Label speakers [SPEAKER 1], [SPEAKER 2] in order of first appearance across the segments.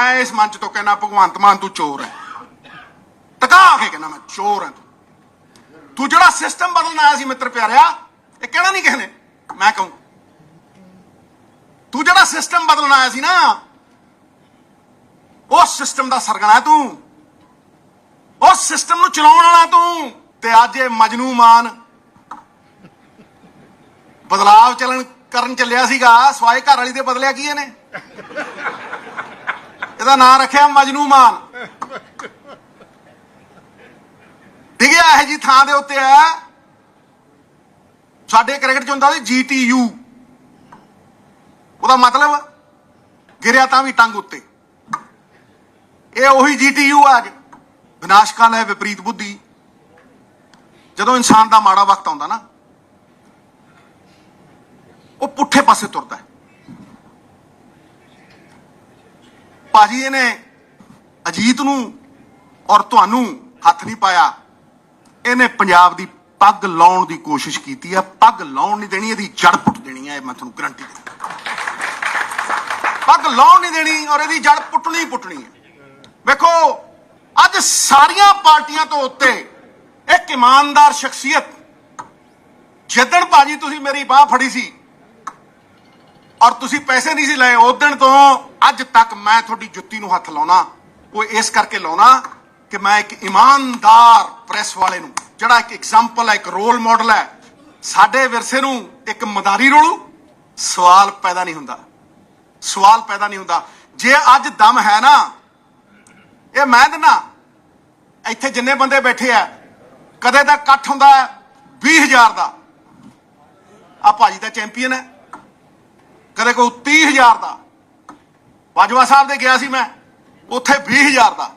[SPEAKER 1] ਮੈਂ ਇਸ ਮੰਚ ਤੋਂ ਕਹਿਣਾ ਭਗਵੰਤ ਮਾਨ ਤੂੰ ਚੋਰ ਹੈ। ਟਕਾ ਕੇ ਕਹਿੰਦਾ, ਮੈਂ ਚੋਰ ਹੈ ਤੂੰ। ਤੂੰ ਜਿਹੜਾ ਸਿਸਟਮ ਬਦਲਣ ਆਇਆ ਸੀ, ਮਿੱਤਰ ਪਿਆਰਿਆ, ਇਹ ਕਹਿਣਾ ਨਹੀਂ ਕਿਸੇ ਨੇ? ਮੈਂ ਕਹੂੰ। ਤੂੰ ਜਿਹੜਾ ਸਿਸਟਮ ਬਦਲਣ ਆਇਆ ਸੀ ਨਾ, ਉਸ ਸਿਸਟਮ ਦਾ ਸਰਗਣਾ ਤੂੰ। ਉਸ ਸਿਸਟਮ ਨੂੰ ਚਲਾਉਣ ਵਾਲਾ ਤੂੰ। ਤੇ ਅੱਜ ਇਹ ਮਜਨੂ ਮਾਨ ਬਦਲਾਵ ਚੱਲਣ ਕਰਨ ਚੱਲਿਆ ਸੀਗਾ ਸਵਾਏ ਘਰ ਵਾਲੀ ਦੇ ਬਦਲਿਆ ਕੀ ਇਹਨੇ? ਇਹਦਾ ਨਾਂ ਰੱਖਿਆ ਮਜਨੂ ਮਾਨ। ਡਿੱਗਿਆ ਇਹ ਜੀ ਥਾਂ ਦੇ ਉੱਤੇ ਆ ਸਾਡੇ ਕ੍ਰਿਕਟ ਚ ਹੁੰਦਾ ਸੀ ਜੀਟੀਯੂ ਉਹਦਾ ਮਤਲਬ ਗਿਰਿਆ ਤਾਂ ਵੀ ਟੰਗ ਉੱਤੇ। ਇਹ ਉਹੀ ਜੀਟੀਯੂ ਆ ਅੱਜ। ਵਿਨਾਸ਼ਕਾਲ ਹੈ ਵਿਪਰੀਤ ਬੁੱਧੀ। ਜਦੋਂ ਇਨਸਾਨ ਦਾ ਮਾੜਾ ਵਕਤ ਆਉਂਦਾ ਨਾ, ਉਹ ਪੁੱਠੇ ਪਾਸੇ ਤੁਰਦਾ ਹੈ। ਭਾਜੀ ਇਹਨੇ ਅਜੀਤ ਨੂੰ ਔਰ ਤੁਹਾਨੂੰ ਹੱਥ ਨਹੀਂ ਪਾਇਆ। ਇਹਨੇ ਪੰਜਾਬ ਦੀ ਪੱਗ ਲਾਉਣ ਦੀ ਕੋਸ਼ਿਸ਼ ਕੀਤੀ ਹੈ ਪੱਗ ਲਾਉਣ ਨਹੀਂ ਦੇਣੀ, ਇਹਦੀ ਜੜ ਪੁੱਟ ਦੇਣੀ ਹੈ ਇਹ ਮੈਂ ਤੁਹਾਨੂੰ ਗਰੰਟੀ ਦਿੰਦਾ। ਪੱਗ ਲਾਉਣ ਨਹੀਂ ਦੇਣੀ ਔਰ ਇਹਦੀ ਜੜ ਪੁੱਟਣੀ ਪੁੱਟਣੀ ਹੈ ਵੇਖੋ, ਅੱਜ ਸਾਰੀਆਂ ਪਾਰਟੀਆਂ ਤੋਂ ਉੱਤੇ ਇੱਕ ਇਮਾਨਦਾਰ ਸ਼ਖਸੀਅਤ, ਜਿੱਦਣ ਭਾਜੀ ਤੁਸੀਂ ਮੇਰੀ ਬਾਹ ਫੜੀ ਸੀ ਔਰ ਤੁਸੀਂ ਪੈਸੇ ਨਹੀਂ ਸੀ ਲਏ ਉਦਣ ਤੋਂ ਅੱਜ ਤੱਕ ਮੈਂ ਤੁਹਾਡੀ ਜੁੱਤੀ ਨੂੰ ਹੱਥ ਲਾਉਣਾ, ਉਹ ਇਸ ਕਰਕੇ ਲਾਉਣਾ ਕਿ ਮੈਂ ਇੱਕ ਇਮਾਨਦਾਰ ਪ੍ਰੈਸ ਵਾਲੇ ਨੂੰ, ਜਿਹੜਾ ਇੱਕ ਐਗਜ਼ਾਮਪਲ ਹੈ, ਇੱਕ ਰੋਲ ਮਾਡਲ ਹੈ, ਸਾਡੇ ਵਿਰਸੇ ਨੂੰ ਇੱਕ ਮਦਾਰੀ ਰੋਲੂ, ਸਵਾਲ ਪੈਦਾ ਨਹੀਂ ਹੁੰਦਾ। ਸਵਾਲ ਪੈਦਾ ਨਹੀਂ ਹੁੰਦਾ। ਜੇ ਅੱਜ ਦਮ ਹੈ ਨਾ, ਇਹ ਮੈਂ ਦਿਨਾ, ਇੱਥੇ ਜਿੰਨੇ ਬੰਦੇ ਬੈਠੇ ਆ, ਕਦੇ ਦਾ ਇਕੱਠ ਹੁੰਦਾ ਹੈ 20000 ਦਾ। ਆ ਭਾਜੀ ਦਾ ਚੈਂਪੀਅਨ ਹੈ। ਕਦੇ ਕੋਈ 30000 ਦਾ। ਬਾਜਵਾ ਸਾਹਿਬ ਦੇ ਗਿਆ ਸੀ ਮੈਂ, ਉੱਥੇ 20000 ਦਾ।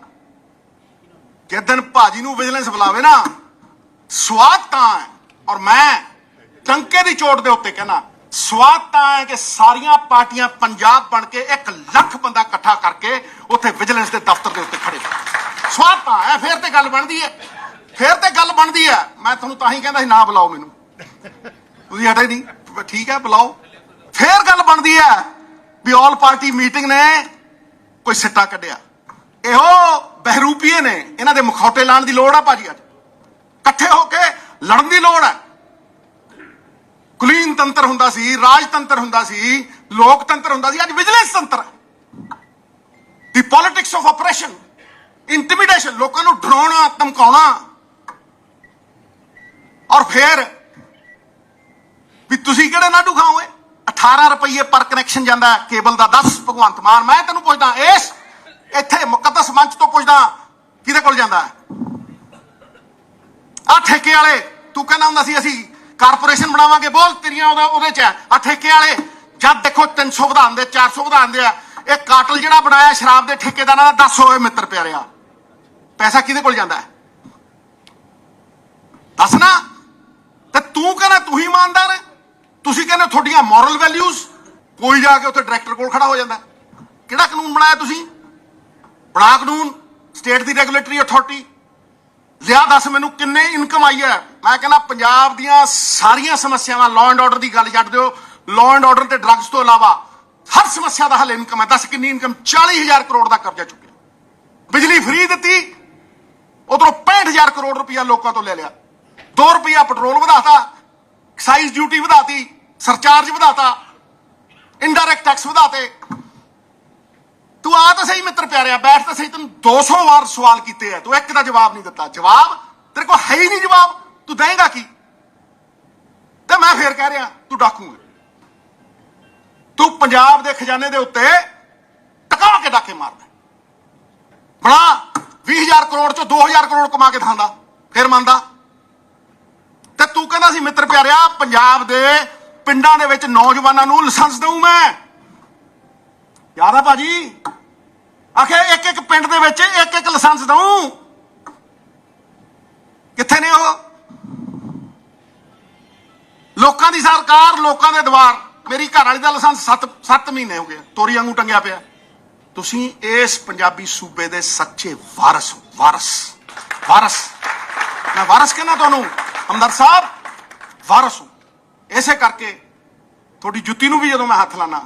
[SPEAKER 1] ਜਿੱਦਣ ਭਾਜੀ ਨੂੰ ਵਿਜੀਲੈਂਸ ਬੁਲਾਵੇ ਨਾ, ਸਵਾਦ ਤਾਂ ਹੈ, ਔਰ ਮੈਂ ਟੰਕੇ ਦੀ ਚੋਟ ਦੇ ਉੱਤੇ ਕਹਿਣਾ, ਸਵਾਦ ਤਾਂ ਹੈ ਕਿ ਸਾਰੀਆਂ ਪਾਰਟੀਆਂ ਪੰਜਾਬ ਬਣ ਕੇ 1 ਲੱਖ ਬੰਦਾ ਇਕੱਠਾ ਕਰਕੇ ਉੱਥੇ ਵਿਜੀਲੈਂਸ ਦੇ ਦਫ਼ਤਰ ਦੇ ਉੱਤੇ ਖੜੇ। ਸਵਾਦ ਤਾਂ ਹੈ, ਫੇਰ ਤੇ ਗੱਲ ਬਣਦੀ ਹੈ, ਫੇਰ ਤੇ ਗੱਲ ਬਣਦੀ ਹੈ। ਮੈਂ ਤੁਹਾਨੂੰ ਤਾਂ ਹੀ ਕਹਿੰਦਾ ਸੀ, ਨਾ ਬੁਲਾਓ ਮੈਨੂੰ। ਤੁਸੀਂ ਹਟੇ ਨਹੀਂ, ਠੀਕ ਹੈ, ਬੁਲਾਓ। ਫੇਰ ਗੱਲ ਬਣਦੀ ਹੈ। ਵੀ ਆਲ ਪਾਰਟੀ ਮੀਟਿੰਗ ਨੇ ਕੋਈ ਸਿੱਟਾ ਕੱਢਿਆ। ਇਹੋ ਬਹਿਰੂਪੀਏ ਨੇ, ਇਹਨਾਂ ਦੇ ਮੁਖੌਟੇ ਲਾਣ ਦੀ ਲੋੜ ਆ ਭਾਜੀ ਅੱਜ। ਇਕੱਠੇ ਹੋ ਕੇ ਲੜਨ ਦੀ ਲੋੜ ਹੈ ਕੁਲੀਨ ਤੰਤਰ ਹੁੰਦਾ ਸੀ, ਰਾਜਤੰਤਰ ਹੁੰਦਾ ਸੀ, ਲੋਕਤੰਤਰ ਹੁੰਦਾ ਸੀ, ਅੱਜ ਵਿਜੀਲੈਂਸ ਤੰਤਰ ਦੀ ਪੋਲਿਟਿਕਸ ਆਫ ਆਪਰੇਸ਼ਨ ਇੰਟੀਮੀਡੇਸ਼ਨ ਲੋਕਾਂ ਨੂੰ ਡਰਾਉਣਾ, ਧਮਕਾਉਣਾ। ਔਰ ਫੇਰ ਵੀ ਤੁਸੀਂ ਕਿਹੜੇ ਨਾਡੂ ਖਾਓਗੇ? 18 ਰੁਪਏ ਪਰ ਕਨੈਕਸ਼ਨ ਜਾਂਦਾ ਕੇਬਲ ਦਾ 10 ਭਗਵੰਤ ਮਾਨ, ਮੈਂ ਤੈਨੂੰ ਪੁੱਛਦਾ, ਇਸ ਇੱਥੇ ਮੁਕੱਦਸ ਮੰਚ ਤੋਂ ਪੁੱਛਦਾ, ਕਿਹਦੇ ਕੋਲ ਜਾਂਦਾ ਹੈ? ਆ ਠੇਕੇ ਵਾਲੇ, ਤੂੰ ਕਹਿੰਦਾ ਹੁੰਦਾ ਸੀ ਅਸੀਂ ਕਾਰਪੋਰੇਸ਼ਨ ਬਣਾਵਾਂਗੇ, ਬੋਲ ਤੇਰੀਆਂ ਉਹਦਾ ਉਹਦੇ ਚ ਆ ਠੇਕੇ ਵਾਲੇ, ਜਦ ਦੇਖੋ 300 ਵਧਾਉਂਦੇ 400 ਵਧਾਉਂਦੇ ਆ। ਇਹ ਕਾਟਲ ਜਿਹੜਾ ਬਣਾਇਆ ਸ਼ਰਾਬ ਦੇ ਠੇਕੇਦਾਰਾਂ ਦਾ 10 ਹੋਏ ਮਿੱਤਰ ਪਿਆਰਿਆ, ਪੈਸਾ ਕਿਹਦੇ ਕੋਲ ਜਾਂਦਾ ਹੈ? ਦੱਸ ਨਾ। ਤੇ ਤੂੰ ਕਹਿੰਦਾ, ਤੂੰ ਹੀ ਇਮਾਨਦਾਰ ਹੈ। ਤੁਸੀਂ ਕਹਿੰਦੇ ਤੁਹਾਡੀਆਂ ਮੋਰਲ ਵੈਲਿਊਜ਼ ਕੋਈ ਜਾ ਕੇ ਉੱਥੇ ਡਾਇਰੈਕਟਰ ਕੋਲ ਖੜਾ ਹੋ ਜਾਂਦਾ। ਕਿਹੜਾ ਕਾਨੂੰਨ ਬਣਾਇਆ ਤੁਸੀਂ? ਬਣਾ ਕਾਨੂੰਨ ਸਟੇਟ ਦੀ ਰੈਗੂਲੇਟਰੀ ਅਥਾਰਟੀ ਲਿਆ ਦੱਸ ਮੈਨੂੰ ਕਿੰਨੇ ਇਨਕਮ ਆਈ ਹੈ। ਮੈਂ ਕਹਿੰਦਾ ਪੰਜਾਬ ਦੀਆਂ ਸਾਰੀਆਂ ਸਮੱਸਿਆਵਾਂ ਲਾਅ ਐਂਡ ਆਰਡਰ ਦੀ ਗੱਲ ਛੱਡ ਦਿਓ। ਲਾਅ ਐਂਡ ਆਰਡਰ ਤੇ ਡਰੱਗਸ ਤੋਂ ਇਲਾਵਾ ਹਰ ਸਮੱਸਿਆ ਦਾ ਹੱਲ ਇਨਕਮ ਹੈ। ਦੱਸ ਕਿੰਨੀ ਇਨਕਮ 40000 ਕਰੋੜ ਦਾ ਕਰਜ਼ਾ ਚੁੱਕਿਆ। ਬਿਜਲੀ ਫ੍ਰੀ ਦਿੱਤੀ। ਉਧਰੋਂ 65000 ਕਰੋੜ ਰੁਪਇਆ ਲੋਕਾਂ ਤੋਂ ਲੈ ਲਿਆ। 2 ਰੁਪਇਆ ਪੈਟਰੋਲ ਵਧਾਤਾ। ਐਕਸਾਈਜ਼ ਡਿਊਟੀ ਵਧਾਤੀ। ਸਰਚਾਰਜ ਵਧਾਤਾ ਇਨਡਾਇਰੈਕਟ ਟੈਕਸ ਵਧਾਤੇ। ਤੂੰ ਆ ਤਾਂ ਸਹੀ ਮਿੱਤਰ ਪਿਆਰਿਆ, ਬੈਠ ਤਾਂ ਸਹੀ, ਤੈਨੂੰ 200 ਵਾਰ ਸਵਾਲ ਕੀਤੇ ਆ। ਤੂੰ ਇੱਕ ਦਾ ਜਵਾਬ ਨਹੀਂ ਦਿੱਤਾ। ਜਵਾਬ, ਤੇਰੇ ਕੋਲ ਹੈ ਹੀ ਨਹੀਂ ਜਵਾਬ। ਤੂੰ ਦੇਂਗਾ ਕੀ? ਤੇ ਮੈਂ ਫੇਰ ਕਹਿ ਰਿਹਾ, ਤੂੰ ਡਾਕੂ ਤੂੰ ਪੰਜਾਬ ਦੇ ਖਜ਼ਾਨੇ ਦੇ ਉੱਤੇ ਟਕਾ ਕੇ ਡਾਕੇ ਮਾਰਦਾ। ਬਣਾ 20000 ਕਰੋੜ ਚੋਂ 2000 ਕਰੋੜ ਕਮਾ ਕੇ ਖਾਂਦਾ ਫਿਰ ਮੰਨਦਾ। ਤੇ ਤੂੰ ਕਹਿੰਦਾ ਸੀ, ਮਿੱਤਰ ਪਿਆਰਿਆ, ਪੰਜਾਬ ਦੇ ਪਿੰਡਾਂ ਦੇ ਵਿੱਚ ਨੌਜਵਾਨਾਂ ਨੂੰ ਲਾਇਸੈਂਸ ਦਊ ਮੈਂ। ਯਾਦ ਆ ਭਾਜੀ? ਆਖੇ ਇੱਕ ਇੱਕ ਪਿੰਡ ਦੇ ਵਿੱਚ ਇੱਕ ਇੱਕ ਲਾਇਸੈਂਸ ਦਊ। ਕਿੱਥੇ ਨੇ ਉਹ? ਲੋਕਾਂ ਦੀ ਸਰਕਾਰ, ਲੋਕਾਂ ਦੇ ਦਵਾਰ। ਮੇਰੀ ਘਰ ਵਾਲੀ ਦਾ ਲਾਇਸੈਂਸ 7 7 ਮਹੀਨੇ ਹੋ ਗਏ। ਤੋਰੀ ਵਾਂਗੂ ਟੰਗਿਆ ਪਿਆ। ਤੁਸੀਂ ਇਸ ਪੰਜਾਬੀ ਸੂਬੇ ਦੇ ਸੱਚੇ ਵਾਰਸ ਹੋ। ਵਾਰਸ। ਵਾਰਸ। ਮੈਂ ਵਾਰਸ ਕਹਿੰਦਾ ਤੁਹਾਨੂੰ, ਹਮਦਰ ਸਾਹਿਬ, ਵਾਰਸ ਹੂੰ ਇਸੇ ਕਰਕੇ ਤੁਹਾਡੀ ਜੁੱਤੀ ਨੂੰ ਵੀ ਜਦੋਂ ਮੈਂ ਹੱਥ ਲਾਣਾ